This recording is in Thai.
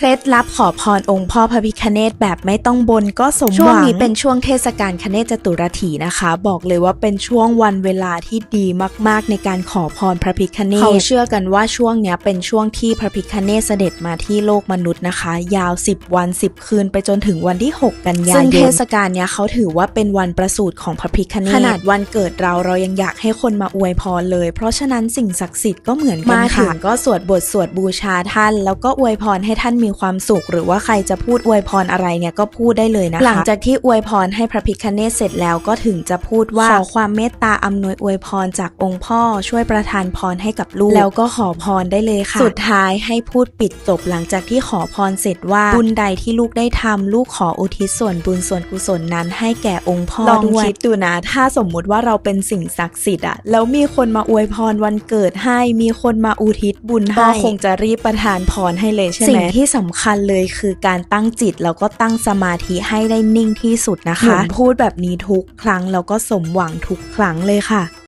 เคล็ดลับขอพรองค์พ่อพระพิคเนตแบบไม่ต้องบนก็สมหวัง ช่วงนี้เป็นช่วงเทศกาลคเนศจตุรถีนะคะ บอกเลยว่าเป็นช่วงวันเวลาที่ดีมากๆ ในการขอพรพระพิคเนตเขาเชื่อกันว่าช่วงเนี้ยเป็นช่วงที่พระพิคเนตเสด็จมาที่โลกมนุษย์นะคะ ยาว 10 วัน 10 คืน ไปจนถึงวันที่ 6 กันยายนซึ่งเทศกาลเนี้ยเขาถือว่าเป็นวันประสูติของพระพิคเนตขนาดวันเกิดเราเรายังอยากให้คนมาอวยพรเลย เพราะฉะนั้นสิ่งศักดิ์สิทธิ์ก็เหมือนกันค่ะมาถึงก็สวดบทสวดบูชาท่าน แล้วก็อวยพรให้ท่านมีความสุข หรือว่าใครจะพูดอวยพรอะไรเนี่ยก็พูดได้เลยนะคะหลังจากที่อวยพรให้พระพิคเนตเสร็จแล้วก็ถึงจะพูดว่าขอความเมตตาอำนวยอวยพรจากองค์พ่อช่วยประทานพรให้กับลูก แล้วก็ขอพรได้เลยค่ะ สุดท้ายให้พูดปิดจบหลังจากที่ขอพรเสร็จว่าบุญใดที่ลูกได้ทำลูกขออุทิศส่วนบุญส่วนกุศลนั้น ให้แก่องค์พ่อลองด้วยคิดดูนะ ถ้าสมมุติว่าเราเป็นสิ่งศักดิ์สิทธิ์อะแล้วมีคนมาอวยพรวันเกิดให้มีคนมาอุทิศบุญให้ก็คงจะรีบประทานพรให้เลยใช่ไหมสิ่งที่สำคัญเลยคือการตั้งจิตแล้วก็ตั้งสมาธิให้ได้นิ่งที่สุดนะคะ พูดแบบนี้ทุกครั้งแล้วก็สมหวังทุกครั้งเลยค่ะ